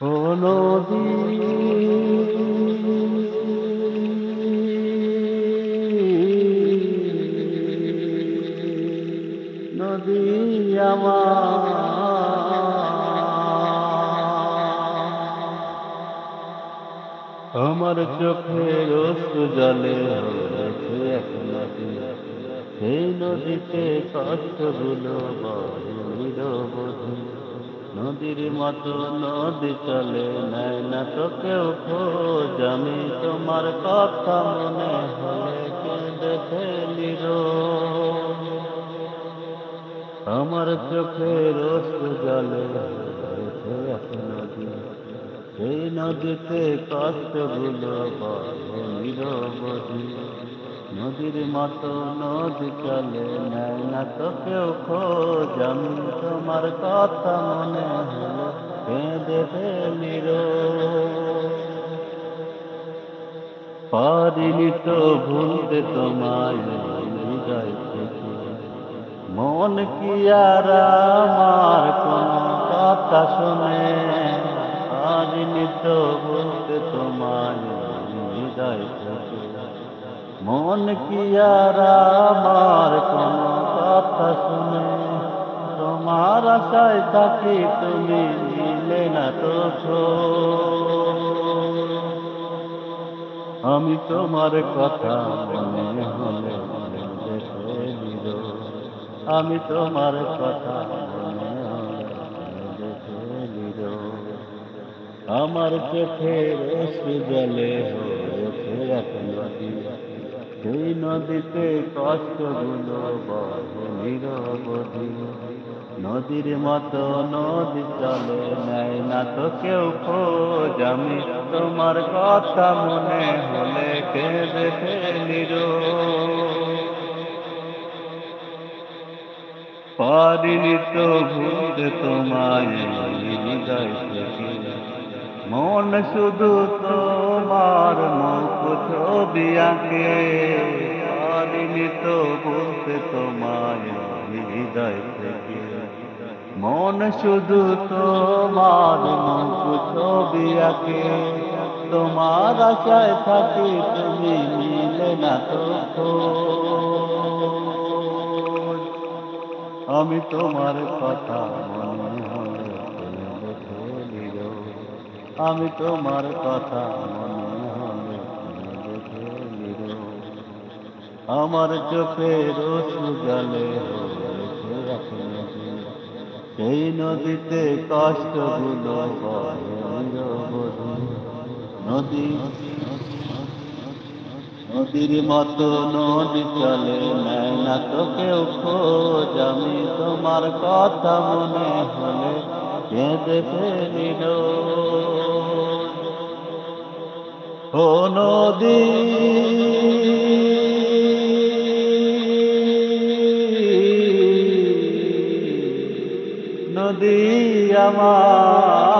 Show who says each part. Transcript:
Speaker 1: আমার। চোখের অশ্রু জলে হয়েছে এক নদী। সেই নদীতে কষ্টগুলো বড় নিরবধি। নদীর মতো নদী চলে নেয় না তো কেউ খোঁজ। আমি তোমার কথা মনে হলে কেঁদে ফেলি। আমার চোখের অশ্রু জলে নদী। সেই নদীতে কষ্টগুলো বড় নিরবধি নদীর মতো নদী চলে নেয় না তো কেউ খোঁজ আমি তোমার কথা মনে হলো কেঁদে ফেলি পারিনি তো ভুলতে তোমায় হৃদয় মন কি আর আমার কোনো কথা শুনে? পারিনি তো ভুলতে তোমায় হৃদয় থেকে। মন কি আর আমার কোনো কথা শুনে? তোমার আশায় থাকি তুমি নিলে না তো। আমি তোমার কথা মনে হলে দেখে নিল আমি তোমার কথা মনে হলে দেখে নিল আমার চোখের জলে সেই নদীতে কষ্টগুলো বড় নিরবধি নদীর মতো নদী চলে, নেয় না তো কেউ খোঁজ আমি তোমার কথা মনে হলে কেঁদে ফেলি রোজ। পারিনি তো ভুলতে তোমায় হৃদয় থেকে মন শুধু তোমার মুখ ছবি আঁকে। পারিনি তো ভুলতে তোমায় হৃদয় থেকে। মন শুধু তোমার মুখ ছবি আঁকে। তোমার আশায় থাকি তুমি মিলে না তো আমি তোমার কথা মনে হলে কেঁদে ফেলি রোজ। আমি তোমার কথা মনে হলে ফেলি আমার চোখের অশ্রু জলে সেই নদীতে বয়ে নিরবধি নদী, নদীর মতো নদী চলে না তো কেউ খোঁজ। আমি তোমার কথা মনে হলে কেঁদে ফেলি রোজ। ও নদী নদী আমার